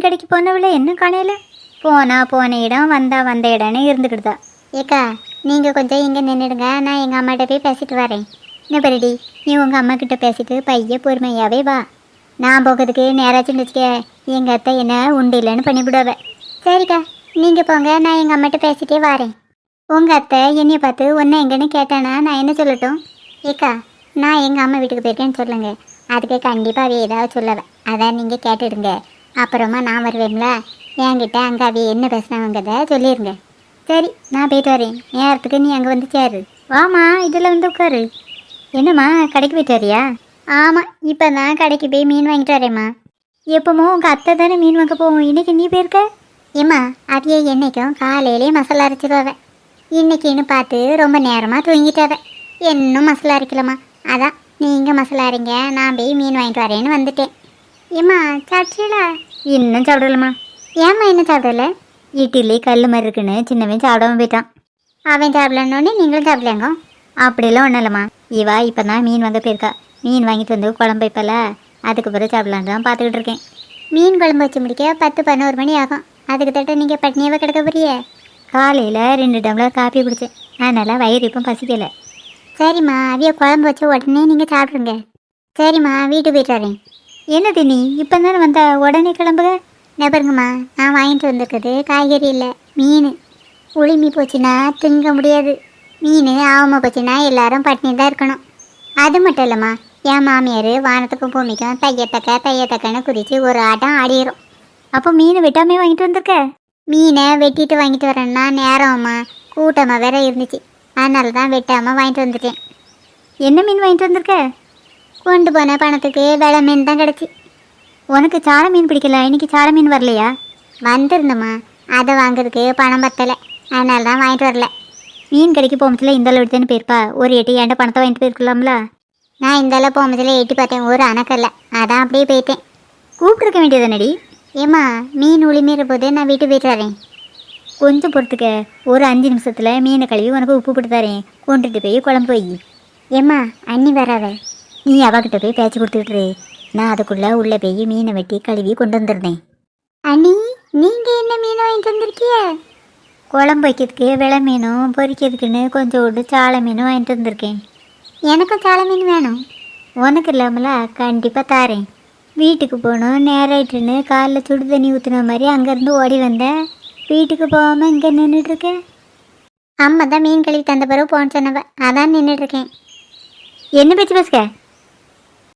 மீன் கடைக்கு போனவள என்ன காணையில? போனா போன இடம் வந்தா வந்த இடம்னு இருந்துக்கிட்டுதா ஏக்கா நீங்கள் கொஞ்சம் இங்கே நின்றுடுங்க நான் எங்கள் அம்மாட்ட போய் பேசிட்டு வரேன். என்ன பரடி? நீ உங்கள் அம்மா கிட்ட பேசிட்டு பைய பொறுமையாவே வா. நான் போகிறதுக்கு நேராச்சுன்னு வச்சுக்க எங்கள் அத்தை என்ன உண்டு இல்லைன்னு பண்ணிவிடுவ சரிக்கா நீங்கள் போங்க. நான் எங்கள் அம்மாட்ட பேசிட்டே வரேன். உங்கள் அத்தை என்னைய பார்த்து ஒன்று எங்கன்னு கேட்டானா? நான் என்ன சொல்லட்டும்? ஏக்கா நான் எங்கள் அம்மா வீட்டுக்கு போயிருக்கேன்னு சொல்லுங்க. அதுக்கு கண்டிப்பாக ஏதாவது சொல்லுவேன் அதான் நீங்கள் கேட்டுடுங்க. அப்புறமா நான் வருவேன்ல? என்கிட்ட அங்கே அவி என்ன பேசினாங்கிறத சொல்லிடுங்க சரி நான் போயிட்டு வரேன். நேரத்துக்கு நீ அங்கே வந்து சேரு. வாமா இதில் வந்து உட்காரு. என்னம்மா கடைக்கு போயிட்டு வரியா? ஆமாம் இப்போ தான் கடைக்கு போய் மீன் வாங்கிட்டு வரேம்மா. எப்போமோ உங்கள் அத்தை தானே மீன் வாங்க போவோம். இன்னைக்கு நீ போயிருக்க? ஏம்மா அதையே என்றைக்கும் காலையிலே மசாலா அரைச்சிடுவாவ இன்றைக்கின்னு பார்த்து ரொம்ப நேரமாக தூங்கிட்டாவ இன்னும் மசாலா அரைக்கலம்மா. அதான் நீங்கள் மசாலா அரைங்க நான் போய் மீன் வாங்கிட்டு வரேன்னு வந்துட்டேன். ஏம்மா சர்ச்சிலா இன்னும் சாப்பிடலம்மா. ஏம்மா இன்னும் சாப்பிடல? இட்லி கல் மாதிரி இருக்குன்னு சின்னவன் சாப்பிடாம போயிட்டான். அவன் சாப்பிடலன்னொன்னே நீங்களும் சாப்பிடலாங்க அப்படிலாம் ஒன்றும் இல்லைம்மா. இவா இப்போ தான் மீன் வாங்க போயிருக்கா. மீன் வாங்கிட்டு வந்து குழம்பு வைப்பல. அதுக்கு பிறகு சாப்பிடலான்னு தான் பார்த்துக்கிட்டு இருக்கேன். மீன் குழம்பு வச்சு முடிக்க பத்து பதினோரு மணி ஆகும். அதுக்கு தட்ட நீங்கள் பட்னியாவே கிடக்க போறியே காலையில் ரெண்டு டம்ளர் காப்பி குடித்தேன் அதனால் வயிறு இப்போ பசிக்கலை. சரிம்மா அவிய குழம்பு வச்ச உடனே நீங்கள் சாப்பிட்ருங்க சரிம்மா வீட்டுக்கு போயிட்டு வரேன். என்ன தினி இப்போ தானே வந்த உடனே கிளம்புக. என்ன பாருங்கம்மா நான் வாங்கிட்டு வந்திருக்குது காய்கறி இல்லை மீன். உளிமி போச்சுன்னா திங்க முடியாது. மீன் ஆகாம போச்சுன்னா எல்லாரும் பட்டினி தான் இருக்கணும். அது மட்டும் இல்லைம்மா என் மாமியார் வானத்துக்கும் பூமிக்கும் தையத்தக்க தையத்தக்கன்னு குறித்து ஒரு ஆட்டம் ஆடிடும் அப்போ மீன் வெட்டாமே வாங்கிட்டு வந்திருக்க? மீனை வெட்டிட்டு வாங்கிட்டு வரேன்னா நேரம்மா கூட்டமாக வேற இருந்துச்சு. அதனால தான் வெட்டாமல் வாங்கிட்டு வந்துட்டேன். என்ன மீன் வாங்கிட்டு வந்திருக்க? கொண்டு போன பணத்துக்கு வெலை மீன் தான் கிடச்சி. உனக்கு சால மீன் பிடிக்கல இன்னைக்கு சால மீன் வரலையா? வந்திருந்தம்மா. அதை வாங்குறதுக்கு பணம் பத்தலை. அதனால தான் வாங்கிட்டு வரல. மீன் கடைக்கு போகும்போதுல இந்த அளவு தானே போயிருப்பா. ஒரு எட்டு ஏண்ட பணத்தை வாங்கிட்டு போயிருக்கலாம்ல. நான் இந்த அளவு போகும்போதுல எட்டி பார்த்தேன் ஒரு அணக்கல்ல. அதான் அப்படியே போயிட்டேன். கூப்பிட்ருக்க வேண்டியதானடி ஏம்மா மீன் உளிமீற போது நான் வீட்டுக்கு போயிட்டு வரேன். கொஞ்சம் பொறுத்துக்க ஒரு அஞ்சு நிமிஷத்தில் மீனை கழுவி உனக்கு உப்பு போட்டு தரேன். கொண்டுட்டு போய் குழம்பு வை. ஏம்மா அண்ணி வராத. நீ அவகிட்ட போய் பேச்சு கொடுத்துக்கிட்டு நான் அதுக்குள்ளே உள்ளே போய் மீனை வெட்டி கழுவி கொண்டு வந்துருந்தேன் அண்ணி நீங்கள் என்ன மீன் வாங்கிட்டு வந்திருக்கிய குழம்பு வைக்கிறதுக்கு வெளை மீனும் பொரிக்கிறதுக்குன்னு கொஞ்சோண்டு சாலை மீனும் வாங்கிட்டு வந்திருக்கேன். எனக்கும் சாலை மீன் வேணும். உனக்கு இல்லாமல கண்டிப்பாக தாரேன். வீட்டுக்கு போகணும் நேராயிட்டுன்னு காலைல சுடு தண்ணி ஊற்றுன மாதிரி அங்கேருந்து ஓடி வந்தேன். வீட்டுக்கு போகாமல் இங்கே நின்றுட்டுருக்கேன் அம்மா தான் மீன் கழுவி தந்த பிறகு போன்னு சொன்னவ. அதான் நின்றுட்டுருக்கேன் என்ன பேச்சு பேசுக?